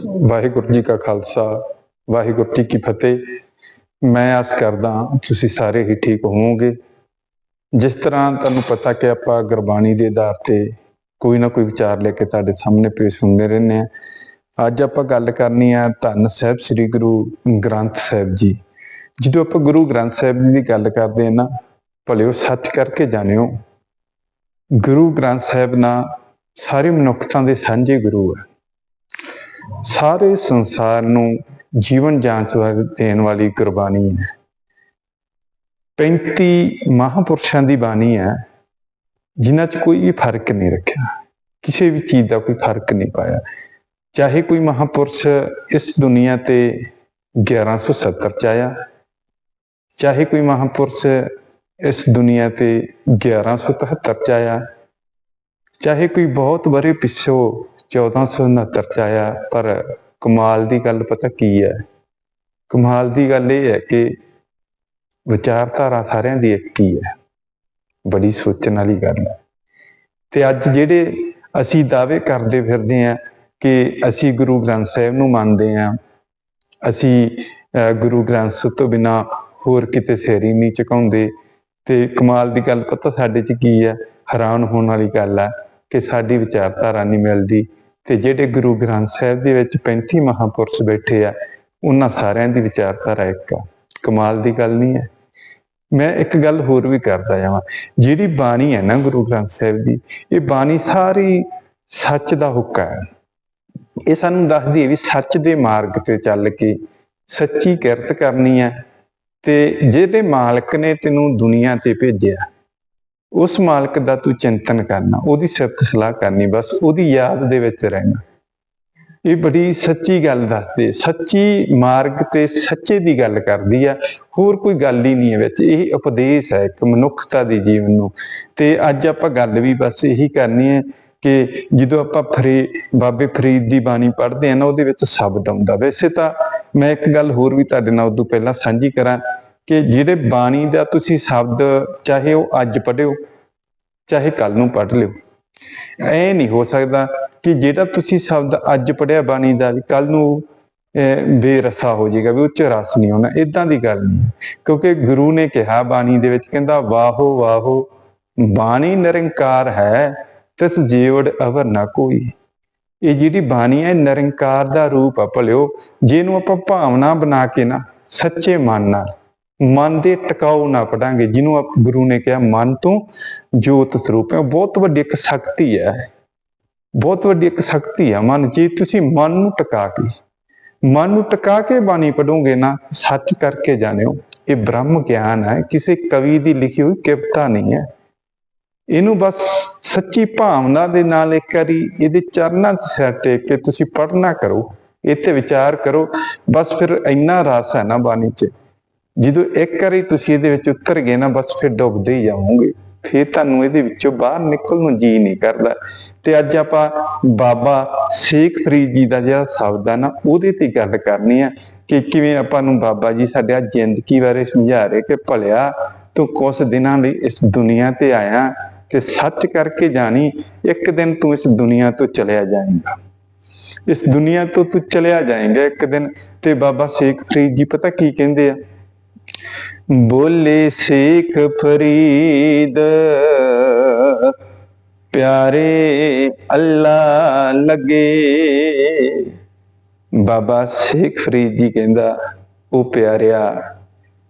ਵਾਹਿਗੁਰੂ ਜੀ ਕਾ ਖਾਲਸਾ, ਵਾਹਿਗੁਰੂ ਜੀ ਕੀ ਫਤਿਹ। ਮੈਂ ਆਸ ਕਰਦਾ ਤੁਸੀਂ ਸਾਰੇ ਹੀ ਠੀਕ ਹੋਵੋਗੇ। ਜਿਸ ਤਰ੍ਹਾਂ ਤੁਹਾਨੂੰ ਪਤਾ ਕਿ ਆਪਾਂ ਗੁਰਬਾਣੀ ਦੇ ਆਧਾਰ ਤੇ ਕੋਈ ਨਾ ਕੋਈ ਵਿਚਾਰ ਲੈ ਕੇ ਤੁਹਾਡੇ ਸਾਹਮਣੇ ਪੇਸ਼ ਹੁੰਦੇ ਰਹਿੰਦੇ ਆ ਅੱਜ ਆਪਾਂ ਗੱਲ ਕਰਨੀ ਆ ਧੰਨ ਸਾਹਿਬ ਸ੍ਰੀ ਗੁਰੂ ਗ੍ਰੰਥ ਸਾਹਿਬ ਜੀ। ਜਦੋਂ ਆਪਾਂ ਗੁਰੂ ਗ੍ਰੰਥ ਸਾਹਿਬ ਜੀ ਦੀ ਗੱਲ ਕਰਦੇ ਆ ਨਾ ਭਲਿਓ ਸੱਚ ਕਰਕੇ ਜਾਣਿਓ। ਗੁਰੂ ਗ੍ਰੰਥ ਸਾਹਿਬ ਨਾਲ ਸਾਰੇ ਮਨੁੱਖਤਾ ਦੇ ਸਾਂਝੇ ਗੁਰੂ ਹੈ ਸਾਰੇ ਸੰਸਾਰ ਨੂੰ ਜੀਵਨ ਜਾਂਚ ਦੇਣ ਵਾਲੀ ਗੁਰਬਾਣੀ ਹੈ। 35 ਮਹਾਪੁਰਸ਼ਾਂ ਦੀ ਬਾਣੀ ਹੈ, ਜਿਨ੍ਹਾਂ 'ਚ ਕੋਈ ਵੀ ਫ਼ਰਕ ਨਹੀਂ ਰੱਖਿਆ। ਕਿਸੇ ਵੀ ਚੀਜ਼ ਦਾ ਕੋਈ ਫ਼ਰਕ ਨਹੀਂ ਪਾਇਆ। ਚਾਹੇ ਕੋਈ ਮਹਾਪੁਰਸ਼ ਇਸ ਦੁਨੀਆ ਤੇ 1170 ਚ ਆਇਆ, ਚਾਹੇ ਕੋਈ ਮਹਾਪੁਰਸ਼ ਇਸ ਦੁਨੀਆ ਤੇ 1173 ਚ ਆਇਆ, ਚਾਹੇ ਕੋਈ ਬਹੁਤ ਬਰੇ ਪਿੱਛੋਂ 1469 ਚ ਆਇਆ ਪਰ ਕਮਾਲ ਦੀ ਗੱਲ ਪਤਾ ਕੀ ਹੈ? ਕਮਾਲ ਦੀ ਗੱਲ ਇਹ ਹੈ ਕਿ ਵਿਚਾਰਧਾਰਾ ਸਾਰਿਆਂ ਦੀ ਇੱਕ ਹੀ ਹੈ। ਬੜੀ ਸੋਚਣ ਵਾਲੀ ਗੱਲ ਹੈ। ਤੇ ਅੱਜ ਜਿਹੜੇ ਅਸੀਂ ਦਾਅਵੇ ਕਰਦੇ ਫਿਰਦੇ ਆ ਕਿ ਅਸੀਂ ਗੁਰੂ ਗ੍ਰੰਥ ਸਾਹਿਬ ਨੂੰ ਮੰਨਦੇ ਆ ਅਸੀਂ ਅਹ, ਗੁਰੂ ਗ੍ਰੰਥ ਸਾਹਿਬ ਤੋਂ ਬਿਨਾ ਹੋਰ ਕਿਤੇ ਸੇਰੀ ਨਹੀਂ ਚੁਕਾਉਂਦੇ ਤੇ ਕਮਾਲ ਦੀ ਗੱਲ ਪਤਾ ਸਾਡੇ 'ਚ ਕੀ ਹੈ? ਹੈਰਾਨ ਹੋਣ ਵਾਲੀ ਗੱਲ ਹੈ ਕਿ ਸਾਡੀ ਵਿਚਾਰਧਾਰਾ ਨਹੀਂ ਮਿਲਦੀ। ਤੇ ਜਿਹੜੇ ਗੁਰੂ ਗ੍ਰੰਥ ਸਾਹਿਬ ਦੇ ਵਿੱਚ 35 ਮਹਾਪੁਰਸ਼ ਬੈਠੇ ਆ, ਉਹਨਾਂ ਸਾਰਿਆਂ ਦੀ ਵਿਚਾਰਧਾਰਾ ਇੱਕ ਆ। ਕਮਾਲ ਦੀ ਗੱਲ ਨਹੀਂ ਹੈ। ਮੈਂ ਇੱਕ ਗੱਲ ਹੋਰ ਵੀ ਕਰਦਾ ਜਾਵਾਂ। ਜਿਹੜੀ ਬਾਣੀ ਹੈ ਨਾ ਗੁਰੂ ਗ੍ਰੰਥ ਸਾਹਿਬ ਦੀ, ਇਹ ਬਾਣੀ ਸਾਰੀ ਸੱਚ ਦਾ ਹੁੱਕਾ ਹੈ। ਇਹ ਸਾਨੂੰ ਦੱਸਦੀ ਹੈ ਵੀ ਸੱਚ ਦੇ ਮਾਰਗ ਤੇ ਚੱਲ ਕੇ ਸੱਚੀ ਕਿਰਤ ਕਰਨੀ ਹੈ ਤੇ ਜਿਹਦੇ ਮਾਲਕ ਨੇ ਤੈਨੂੰ ਦੁਨੀਆ ਤੇ ਭੇਜਿਆ ਉਸ ਮਾਲਕ ਦਾ ਤੂੰ ਚਿੰਤਨ ਕਰਨਾ, ਉਹਦੀ ਸਿਫਤ ਸਲਾਹ ਕਰਨੀ, ਬਸ ਉਹਦੀ ਯਾਦ ਦੇ ਵਿੱਚ ਰਹਿਣਾ। ਇਹ ਬੜੀ ਸੱਚੀ ਗੱਲ ਦੱਸਦੇ ਸੱਚੀ ਮਾਰਗ ਤੇ ਸੱਚੇ ਦੀ ਗੱਲ ਕਰਦੀ ਆ। ਹੋਰ ਕੋਈ ਗੱਲ ਹੀ ਨਹੀਂ ਹੈ ਵਿੱਚ। ਇਹ ਉਪਦੇਸ਼ ਹੈ ਇੱਕ ਮਨੁੱਖਤਾ ਦੇ ਜੀਵਨ ਨੂੰ। ਤੇ ਅੱਜ ਆਪਾਂ ਗੱਲ ਵੀ ਬਸ ਇਹੀ ਕਰਨੀ ਹੈ ਕਿ ਜਦੋਂ ਆਪਾਂ ਫਰੀ, ਬਾਬੇ ਫਰੀਦ ਦੀ ਬਾਣੀ ਪੜ੍ਹਦੇ ਆ ਨਾ, ਉਹਦੇ ਵਿੱਚ ਸ਼ਬਦ ਆਉਂਦਾ। ਵੈਸੇ ਤਾਂ ਮੈਂ ਇੱਕ ਗੱਲ ਹੋਰ ਵੀ ਤੁਹਾਡੇ ਨਾਲ ਉਦੋਂ ਪਹਿਲਾਂ ਸਾਂਝੀ ਕਰਾਂ। ਕਿ ਜਿਹੜੇ ਬਾਣੀ ਦਾ ਤੁਸੀਂ ਸ਼ਬਦ ਚਾਹੇ ਉਹ ਅੱਜ ਪੜ੍ਹਿਓ, ਚਾਹੇ ਕੱਲ ਨੂੰ ਪੜ੍ਹ ਲਿਓ। ਐ ਨਹੀਂ ਹੋ ਸਕਦਾ ਕਿ ਜਿਹੜਾ ਤੁਸੀਂ ਸ਼ਬਦ ਅੱਜ ਪੜਿਆ ਬਾਣੀ ਦਾ ਵੀ ਕੱਲ ਨੂੰ ਬੇਰਸਾ ਹੋ ਜਾਏਗਾ ਵੀ ਉਹ ਚ ਰਸ ਨਹੀਂ ਹੋਣਾ ਇਦਾਂ ਦੀ ਗੱਲ ਨਹੀਂ। ਕਿਉਂਕਿ ਗੁਰੂ ਨੇ ਕਿਹਾ ਬਾਣੀ ਦੇ ਵਿੱਚ, ਕਹਿੰਦਾ, ਵਾਹੋ ਵਾਹੋ, ਬਾਣੀ ਨਿਰੰਕਾਰ ਹੈ, ਤਿਸ ਜੀਵੜ ਅਵਰ ਨਾ ਕੋਈ। ਇਹ ਜਿਹੜੀ ਬਾਣੀ ਹੈ, ਨਿਰੰਕਾਰ ਦਾ ਰੂਪ ਆ ਭਲਿਓ, ਜਿਹਨੂੰ ਆਪਾਂ ਭਾਵਨਾ ਬਣਾ ਕੇ ਨਾ, ਸੱਚੇ ਮਨ ਨਾਲ ਮਨ ਦੇ ਟਿਕਾਉ ਨਾ ਪੜਾਂਗੇ ਜਿਹਨੂੰ ਆਪ ਗੁਰੂ ਨੇ ਕਿਹਾ, ਮਨ ਤੋਂ ਜੋਤ ਸਰੂਪ ਹੈ। ਬਹੁਤ ਵੱਡੀ ਇੱਕ ਸ਼ਕਤੀ ਹੈ। ਬਹੁਤ ਵੱਡੀ ਇੱਕ ਸ਼ਕਤੀ ਹੈ ਮਨ। ਜੇ ਤੁਸੀਂ ਮਨ ਨੂੰ ਟਿਕਾ ਕੇ, ਮਨ ਨੂੰ ਟਿਕਾ ਕੇ ਬਾਣੀ ਪੜੋਗੇ ਨਾ, ਸੱਚ ਕਰਕੇ ਜਾਣਿਓ, ਇਹ ਬ੍ਰਹਮ ਗਿਆਨ ਹੈ। ਕਿਸੇ ਕਵੀ ਦੀ ਲਿਖੀ ਹੋਈ ਕਿਵਤਾ ਨਹੀਂ ਹੈ। ਇਹਨੂੰ ਬਸ ਸੱਚੀ ਭਾਵਨਾ ਦੇ ਨਾਲ ਇੱਕ ਵਾਰੀ ਇਹਦੇ ਚਰਨਾਂ 'ਚ ਸਿਰ ਟੇਕ ਕੇ ਤੁਸੀਂ ਪੜਨਾ ਕਰੋ। ਇੱਥੇ ਵਿਚਾਰ ਕਰੋ। ਬਸ ਫਿਰ ਇੰਨਾ ਰਸ ਹੈ ਨਾ ਬਾਣੀ 'ਚ। ਜਦੋਂ ਇੱਕ ਵਾਰੀ ਤੁਸੀਂ ਇਹਦੇ ਵਿੱਚ ਉਤਰ ਗਏ ਨਾ, ਬਸ ਫਿਰ ਡੁੱਬਦੇ ਹੀ ਜਾਵੋਗੇ। ਫਿਰ ਤੁਹਾਨੂੰ ਇਹਦੇ ਵਿੱਚੋਂ ਬਾਹਰ ਨਿਕਲਣ ਨੂੰ ਜੀ ਨਹੀਂ ਕਰਦਾ। ਤੇ ਅੱਜ ਆਪਾਂ ਬਾਬਾ ਸ਼ੇਖ ਫਰੀਦ ਜੀ ਦਾ ਜਿਹੜਾ ਸ਼ਬਦ ਆ ਨਾ, ਉਹਦੇ ਤੇ ਗੱਲ ਕਰਨੀ ਆ ਕਿ ਕਿਵੇਂ ਆਪਾਂ ਨੂੰ ਬਾਬਾ ਜੀ ਸਾਡੇ ਜ਼ਿੰਦਗੀ ਬਾਰੇ ਸਮਝਾ ਰਹੇ ਕਿ ਭਲਿਆ ਤੂੰ ਕੁਝ ਦਿਨਾਂ ਲਈ ਇਸ ਦੁਨੀਆ ਤੇ ਆਇਆ ਤੇ ਸੱਚ ਕਰਕੇ ਜਾਣੀ, ਇੱਕ ਦਿਨ ਤੂੰ ਇਸ ਦੁਨੀਆ ਤੋਂ ਚਲਿਆ ਜਾਏਗਾ। ਇਸ ਦੁਨੀਆ ਤੋਂ ਤੂੰ ਚਲਿਆ ਜਾਏਗਾ ਇੱਕ ਦਿਨ। ਤੇ ਬਾਬਾ ਸ਼ੇਖ ਫਰੀਦ ਜੀ ਪਤਾ ਕੀ ਕਹਿੰਦੇ ਆ? ਬੋਲੇ ਸ਼ੇਖ ਫਰੀਦ, ਪਿਆਰੇ ਅੱਲਾ ਲੱਗੇ। ਬਾਬਾ ਸ਼ੇਖ ਫਰੀਦ ਜੀ ਕਹਿੰਦਾ, ਉਹ ਪਿਆਰਿਆ,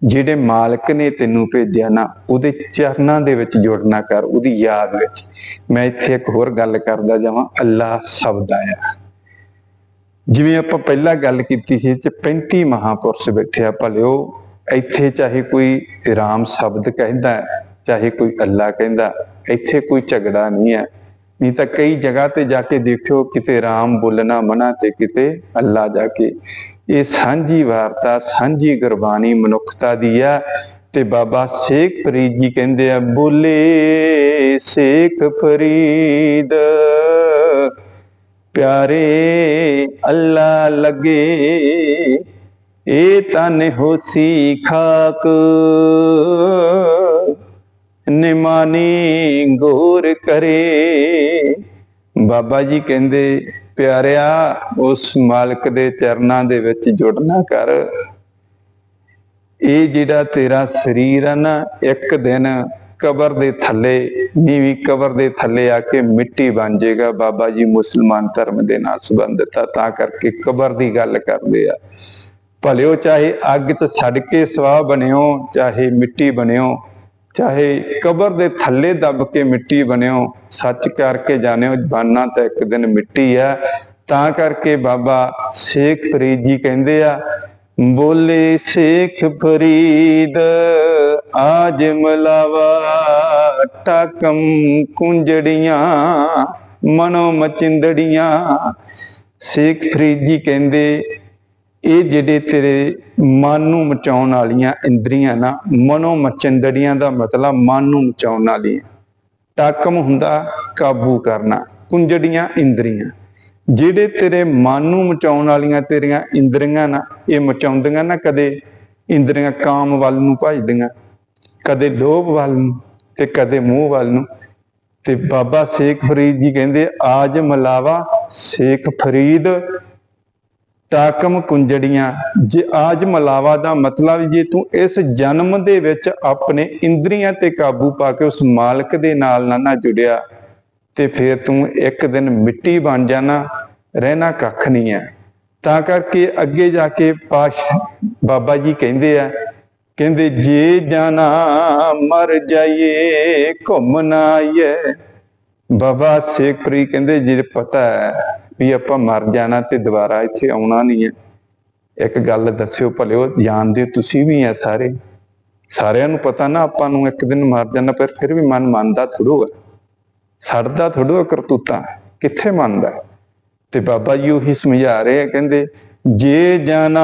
ਜਿਹੜੇ ਮਾਲਕ ਨੇ ਤੈਨੂੰ ਭੇਜਿਆ ਨਾ, ਉਹਦੇ ਚਰਨਾਂ ਦੇ ਵਿੱਚ ਜੁੜਨਾ ਕਰ, ਉਹਦੀ ਯਾਦ ਵਿੱਚ। ਮੈਂ ਇੱਥੇ ਇੱਕ ਹੋਰ ਗੱਲ ਕਰਦਾ ਜਾਵਾਂ ਅੱਲਾ ਸ਼ਬਦ ਆਇਆ ਜਿਵੇਂ ਆਪਾਂ ਪਹਿਲਾਂ ਗੱਲ ਕੀਤੀ ਸੀ ਚ 35 ਮਹਾਪੁਰਸ਼ ਬੈਠੇ ਆ, ਭਲਿਓ। ਇੱਥੇ ਚਾਹੇ ਕੋਈ ਰਾਮ ਸ਼ਬਦ ਕਹਿੰਦਾ ਚਾਹੇ ਕੋਈ ਅੱਲਾ ਕਹਿੰਦਾ ਇੱਥੇ ਕੋਈ ਝਗੜਾ ਨਹੀਂ ਹੈ। ਨਹੀਂ ਤਾਂ ਕਈ ਜਗ੍ਹਾ ਤੇ ਜਾ ਕੇ ਦੇਖਿਓ, ਕਿਤੇ ਰਾਮ ਬੋਲਣਾ ਮਨਾ ਤੇ ਕਿਤੇ ਅੱਲਾ ਜਾ ਕੇ। ਇਹ ਸਾਂਝੀ ਵਾਰਤਾ, ਸਾਂਝੀ ਗੁਰਬਾਣੀ ਮਨੁੱਖਤਾ ਦੀ ਆ ਤੇ ਬਾਬਾ ਸ਼ੇਖ ਫਰੀਦ ਜੀ ਕਹਿੰਦੇ ਆ, ਬੋਲੇ ਸ਼ੇਖ ਫਰੀਦ, ਪਿਆਰੇ ਅੱਲਾ ਲੱਗੇ ਇਹ ਤਨ ਹੋਸੀ ਖਾਕ ਨਿਮਾਨੀ ਗੌਰ ਕਰੇ। ਬਾਬਾ ਜੀ ਕਹਿੰਦੇ, ਪਿਆਰਿਆ, ਉਸ ਮਾਲਕ ਦੇ ਚਰਨਾਂ ਦੇ ਵਿੱਚ ਜੁੜਨਾ ਕਰ। ਇਹ ਜਿਹੜਾ ਤੇਰਾ ਸਰੀਰ ਆ ਨਾ, ਇੱਕ ਦਿਨ ਕਬਰ ਦੇ ਥੱਲੇ, ਨੀਵੀਂ ਕਬਰ ਦੇ ਥੱਲੇ ਆ ਕੇ ਮਿੱਟੀ ਬਣ ਜਾਏਗਾ ਬਾਬਾ ਜੀ ਮੁਸਲਮਾਨ ਧਰਮ ਦੇ ਨਾਲ ਸੰਬੰਧਿਤ ਆ, ਤਾਂ ਕਰਕੇ ਕਬਰ ਦੀ ਗੱਲ ਕਰਦੇ ਆ। ਭਲਿਓ ਚਾਹੇ ਅੱਗ 'ਚ ਛੱਡ ਕੇ ਸਵਾਹ ਬਣਿਓ, ਚਾਹੇ ਮਿੱਟੀ ਬਣਿਓ, ਚਾਹੇ ਕਬਰ ਦੇ ਥੱਲੇ ਦੱਬ ਕੇ ਮਿੱਟੀ ਬਣਿਓ, ਸੱਚ ਕਰਕੇ ਜਾਣਿਓ ਬਾਨਾ ਤਾਂ ਇੱਕ ਦਿਨ ਮਿੱਟੀ ਆ ਤਾਂ ਕਰਕੇ ਬਾਬਾ ਸ਼ੇਖ ਫਰੀਦ ਜੀ ਕਹਿੰਦੇ ਆ, ਬੋਲੇ ਸ਼ੇਖ ਫਰੀਦ, ਆਜ ਮਲਾਵਾ ਟਕਮ ਕੁੰਜੜੀਆਂ, ਮਨੋ ਮਚਿੰਦੜੀਆਂ। ਸ਼ੇਖ ਫਰੀਦ ਜੀ ਕਹਿੰਦੇ ਇਹ ਜਿਹੜੇ ਤੇਰੇ ਮਨ ਨੂੰ ਮਚਾਉਣ ਵਾਲੀਆਂ ਇੰਦਰੀਆਂ ਨਾ, ਮਨੋ ਮਚੰਦੜੀਆਂ ਦਾ ਮਤਲਬ ਮਨ ਨੂੰ ਮਚਾਉਣ ਵਾਲੀਆਂ। ਟਾਕਮ ਹੁੰਦਾ ਕਾਬੂ ਕਰਨਾ, ਕੁੰਜੜੀਆਂ ਇੰਦਰੀਆਂ। ਜਿਹੜੇ ਤੇਰੇ ਮਨ ਨੂੰ ਮਚਾਉਣ ਵਾਲੀਆਂ ਤੇਰੀਆਂ ਇੰਦਰੀਆਂ ਨਾ, ਇਹ ਮਚਾਉਂਦੀਆਂ ਨਾ ਕਦੇ ਇੰਦਰੀਆਂ ਕਾਮ ਵੱਲ ਨੂੰ ਭਜਦੀਆਂ, ਕਦੇ ਲੋਭ ਵੱਲ ਨੂੰ ਤੇ ਕਦੇ ਮੂੰਹ ਵੱਲ ਨੂੰ। ਤੇ ਬਾਬਾ ਸ਼ੇਖ ਫਰੀਦ ਜੀ ਕਹਿੰਦੇ, ਆਜ ਮਲਾਵਾ ਸ਼ੇਖ ਫਰੀਦ ਟਾਕਮ ਕੁੰਜੜੀਆਂ, ਜੇ ਆਜ ਮਲਾਵਾ ਦਾ ਮਤਲਬ ਜੇ ਤੂੰ ਇਸ ਜਨਮ ਦੇ ਵਿੱਚ ਆਪਣੇ ਇੰਦਰੀਆਂ ਤੇ ਕਾਬੂ ਪਾ ਕੇ ਉਸ ਮਾਲਕ ਦੇ ਨਾਲ ਨਾ ਨਾ ਜੁੜਿਆ, ਤੇ ਫਿਰ ਤੂੰ ਇੱਕ ਦਿਨ ਮਿੱਟੀ ਬਣ ਜਾਣਾ, ਰਹਿਣਾ ਕੱਖ ਨਹੀਂ ਹੈ। ਤਾਂ ਕਰਕੇ ਅੱਗੇ ਜਾ ਕੇ ਪਾਸ਼ ਬਾਬਾ ਜੀ ਕਹਿੰਦੇ ਆ, ਕਹਿੰਦੇ ਜੇ ਜਾਣਾ ਮਰ ਜਾਈਏ, ਘੁੰਮ ਨਾ ਆਈਏ। ਬਾਬਾ ਸੇਖਪੁਰੀ ਕਹਿੰਦੇ, ਜੇ ਪਤਾ ਹੈ ਵੀ ਆਪਾਂ ਮਰ ਜਾਣਾ ਤੇ ਦੁਬਾਰਾ ਇੱਥੇ ਆਉਣਾ ਨਹੀਂ ਹੈ। ਇੱਕ ਗੱਲ ਦੱਸਿਓ ਭਲਿਓ ਜਾਣਦੇ ਤੁਸੀਂ ਵੀ ਆ ਸਾਰੇ। ਸਾਰਿਆਂ ਨੂੰ ਪਤਾ ਨਾ ਆਪਾਂ ਨੂੰ ਇੱਕ ਦਿਨ ਮਰ ਜਾਣਾ, ਪਰ ਫਿਰ ਵੀ ਮਨ ਮੰਨਦਾ ਥੋੜੋ ਹੈ ਛੱਡਦਾ ਥੋੜੋ ਕਰਤੂਤਾ, ਕਿੱਥੇ ਮੰਨਦਾ? ਤੇ ਬਾਬਾ ਜੀ ਉਹੀ ਸਮਝਾ ਰਹੇ ਆ, ਕਹਿੰਦੇ, ਜੇ ਜਾਣਾ,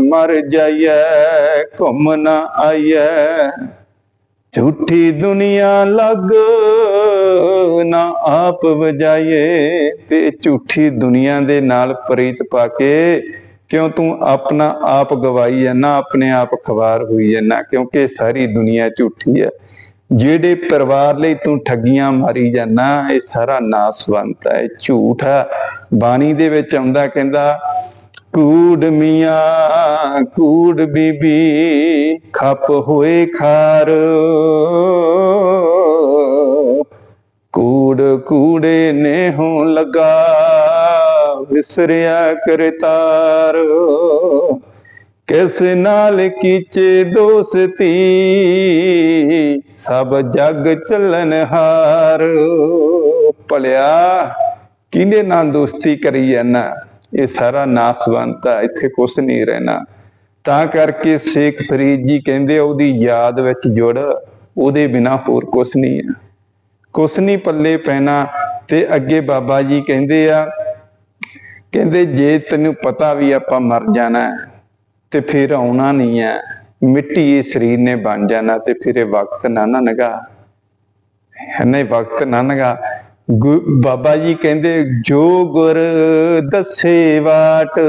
ਮਰ ਜਾਈਏ ਘੁੰਮ ਨਾ ਆਈਏ ਝੂਠੀ ਦੁਨੀਆ ਲੱਗ ਨਾ ਆਪ ਵਜਾਈਏ ਤੇ ਝੂਠੀ ਦੁਨੀਆ ਦੇ ਨਾਲ ਪ੍ਰੀਤ ਪਾ ਕੇ ਕਿਉਂ ਤੂੰ ਆਪਣਾ ਆਪ ਗਵਾਈ ਹੈ ਨਾ ਆਪਣੇ ਆਪ ਖਵਾਰ ਹੋਈ ਹੈ ਨਾ ਕਿਉਂਕਿ ਸਾਰੀ ਦੁਨੀਆ ਝੂਠੀ ਹੈ ਜਿਹੜੇ ਪਰਿਵਾਰ ਲਈ ਤੂੰ ਠੱਗੀਆਂ ਮਾਰੀ ਜਾਣਾ ਇਹ ਸਾਰਾ ਨਾਸਵੰਤ ਹੈ ਝੂਠ ਹੈ ਬਾਣੀ ਦੇ ਵਿੱਚ ਆਉਂਦਾ ਕਹਿੰਦਾ ਕੂੜ ਮੀਆਂ, ਕੂੜ ਬੀਬੀ, ਖੱਪ ਹੋਏ ਖਾਰ। ਕੂੜ ਕੂੜੇ ਨੇ ਹੋਂ ਲਗਾ, ਵਿਸਰਿਆ ਕਰਤਾਰ ਕਿਸ ਨਾਲ ਕੀਚੇ ਦੋਸਤੀ, ਸਭ ਜਗ ਚੱਲਨ ਹਾਰ। ਭਲਿਆ, ਕਿਹਦੇ ਨਾਲ ਦੋਸਤੀ ਕਰੀ ਜਾਣਾ ਇਹ ਸਾਰਾ ਨਾਸਵੰਤ ਆ, ਇੱਥੇ ਕੁਛ ਨਹੀਂ ਰਹਿਣਾ। ਤਾਂ ਕਰਕੇ ਸ਼ੇਖ ਫਰੀਦ ਜੀ ਕਹਿੰਦੇ ਉਹਦੀ ਯਾਦ ਵਿੱਚ ਜੁੜ, ਉਹਦੇ ਬਿਨਾ ਹੋਰ ਕੁਛ ਨਹੀਂ ਹੈ ਕੁਛ ਨਹੀਂ ਪੱਲੇ ਪੈਣਾ, ਤੇ ਅੱਗੇ ਬਾਬਾ ਜੀ ਕਹਿੰਦੇ ਆ, ਕਹਿੰਦੇ ਜੇ ਤੈਨੂੰ ਪਤਾ ਵੀ ਆਪਾਂ ਮਰ ਜਾਣਾ, ਤੇ ਫਿਰ ਆਉਣਾ ਨਹੀਂ ਹੈ ਮਿੱਟੀ ਇਹ ਸਰੀਰ ਨੇ ਬਣ ਜਾਣਾ, ਤੇ ਫਿਰ ਇਹ ਵਕਤ ਨਾ ਨਾ ਨਗਾ। ਨਹੀਂ ਵਕਤ ਨਾ ਨਗਾ। ਬਾਬਾ ਜੀ ਕਹਿੰਦੇ, ਜੋ ਗੁਰ ਦੱਸੇ ਬਾਟ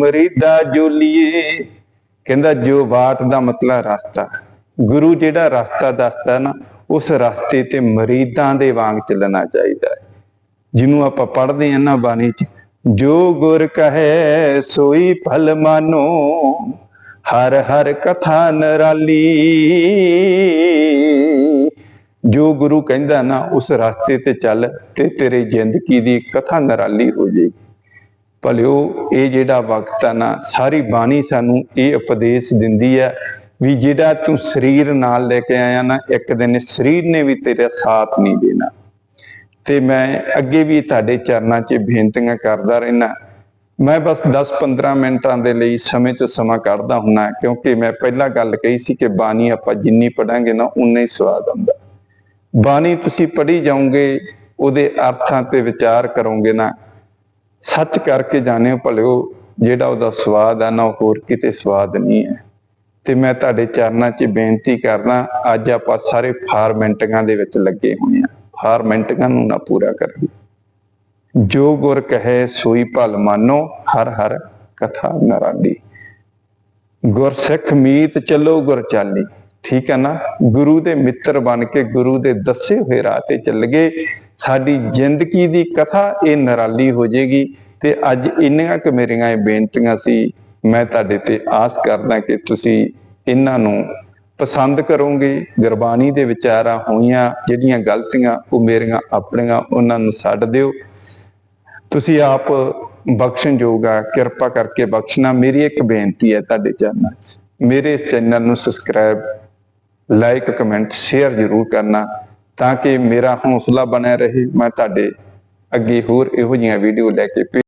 ਮਰੀਦਾ ਜੋਲੀਏ ਕਹਿੰਦਾ, ਜੋ ਬਾਟ ਦਾ ਮਤਲਬ ਰਸਤਾ। ਗੁਰੂ ਜਿਹੜਾ ਰਸਤਾ ਦੱਸਦਾ ਨਾ, ਉਸ ਰਸਤੇ ਤੇ ਮਰੀਦਾਂ ਦੇ ਵਾਂਗ ਚੱਲਣਾ ਚਾਹੀਦਾ ਹੈ। ਜਿਹਨੂੰ ਆਪਾਂ ਪੜ੍ਹਦੇ ਹਾਂ ਨਾ ਬਾਣੀ ਚ, ਜੋ ਗੁਰ ਕਹੇ, ਸੋਈ ਫਲ ਮਾਨੋ, ਹਰ ਹਰ ਕਥਾ ਨਰਾਲੀ। ਜੋ ਗੁਰੂ ਕਹਿੰਦਾ ਨਾ, ਉਸ ਰਸਤੇ ਤੇ ਚੱਲ ਤੇ ਤੇਰੇ ਜ਼ਿੰਦਗੀ ਦੀ ਕਥਾ ਨਰਾਲੀ ਹੋ ਜਾਏਗੀ। ਭਲਿਓ, ਇਹ ਜਿਹੜਾ ਵਕਤ ਆ ਨਾ, ਸਾਰੀ ਬਾਣੀ ਸਾਨੂੰ ਇਹ ਉਪਦੇਸ਼ ਦਿੰਦੀ ਹੈ ਵੀ ਜਿਹੜਾ ਤੂੰ ਸਰੀਰ ਨਾਲ ਲੈ ਕੇ ਆਇਆ ਨਾ, ਇੱਕ ਦਿਨ ਸਰੀਰ ਨੇ ਵੀ ਤੇਰਾ ਸਾਥ ਨਹੀਂ ਦੇਣਾ। ਤੇ ਮੈਂ ਅੱਗੇ ਵੀ ਤੁਹਾਡੇ ਚਰਨਾਂ 'ਚ ਬੇਨਤੀਆਂ ਕਰਦਾ ਰਹਿਣਾ ਮੈਂ ਬਸ 10-15 ਮਿੰਟਾਂ ਦੇ ਲਈ ਸਮੇਂ ਤੋਂ ਸਮਾਂ ਕੱਢਦਾ ਹੁੰਨਾ, ਕਿਉਂਕਿ ਮੈਂ ਪਹਿਲਾਂ ਗੱਲ ਕਹੀ ਸੀ ਕਿ ਬਾਣੀ ਆਪਾਂ ਜਿੰਨੀ ਪੜਾਂਗੇ ਨਾ, ਉਨਾ ਹੀ ਸਵਾਦ ਆਉਂਦਾ। ਬਾਣੀ ਤੁਸੀਂ ਪੜ੍ਹੀ ਜਾਓਗੇ, ਉਹਦੇ ਅਰਥਾਂ ਤੇ ਵਿਚਾਰ ਕਰੋਗੇ ਨਾ। ਸੱਚ ਕਰਕੇ ਜਾਣਿਓ ਭਲਿਓ, ਜਿਹੜਾ ਉਹਦਾ ਸਵਾਦ ਆ ਨਾ, ਉਹ ਹੋਰ ਕਿਤੇ ਸਵਾਦ ਨਹੀਂ ਹੈ। ਤੇ ਮੈਂ ਤੁਹਾਡੇ ਚਰਨਾਂ 'ਚ ਬੇਨਤੀ ਕਰਦਾ, ਅੱਜ ਆਪਾਂ ਸਾਰੇ ਫਾਰਮੈਂਟੀਆਂ ਦੇ ਵਿੱਚ ਲੱਗੇ ਹੋਏ ਆ ਫਾਰਮੈਂਟੀਆਂ ਨੂੰ ਨਾ ਪੂਰਾ ਕਰੀਏ। ਜੋ ਗੁਰ ਕਹੇ, ਸੋਈ ਭਲ ਮਾਨੋ, ਹਰ ਹਰ ਕਥਾ ਨਰਾਲੀ ਗੁਰ ਸਿੱਖ ਮੀਤ ਚੱਲੋ, ਗੁਰ ਚਾਲੀ। ਠੀਕ ਹੈ ਨਾ? ਗੁਰੂ ਦੇ ਮਿੱਤਰ ਬਣ ਕੇ ਗੁਰੂ ਦੇ ਦੱਸੇ ਹੋਏ ਰਾਹ ਤੇ ਚੱਲ ਗਏ ਸਾਡੀ ਜ਼ਿੰਦਗੀ ਦੀ ਕਥਾ ਇਹ ਨਿਰਾਲੀ ਹੋ ਜਾਏਗੀ ਤੇ ਅੱਜ ਇੰਨੀਆਂ ਕੁ ਮੇਰੀਆਂ ਇਹ ਬੇਨਤੀਆਂ ਸੀ, ਮੈਂ ਤੁਹਾਡੇ ਤੇ ਆਸ ਕਰਦਾ ਕਿ ਤੁਸੀਂ ਇਹਨਾਂ ਨੂੰ ਪਸੰਦ ਕਰੋਗੇ। ਗੁਰਬਾਣੀ ਦੇ ਵਿਚਾਰਾਂ ਹੋਈਆਂ, ਜਿਹੜੀਆਂ ਗਲਤੀਆਂ ਉਹ ਮੇਰੀਆਂ ਆਪਣੀਆਂ, ਉਹਨਾਂ ਨੂੰ ਛੱਡ ਦਿਓ। ਤੁਸੀਂ ਆਪ ਬਖਸ਼ਣਯੋਗ ਆ, ਕਿਰਪਾ ਕਰਕੇ ਬਖਸ਼ਣਾ। ਮੇਰੀ ਇੱਕ ਬੇਨਤੀ ਹੈ ਤੁਹਾਡੇ ਚਰਨਾਂ 'ਚ। ਮੇਰੇ ਚੈਨਲ ਨੂੰ ਸਬਸਕ੍ਰਾਈਬ ਲਾਈਕ ਕਮੈਂਟ ਸ਼ੇਅਰ ਜ਼ਰੂਰ ਕਰਨਾ ਤਾਂ ਕਿ ਮੇਰਾ ਹੌਸਲਾ ਬਣਿਆ ਰਹੇ। ਮੈਂ ਤੁਹਾਡੇ ਅੱਗੇ ਹੋਰ ਇਹੋ ਜਿਹੀਆਂ ਵੀਡੀਓ ਲੈ ਕੇ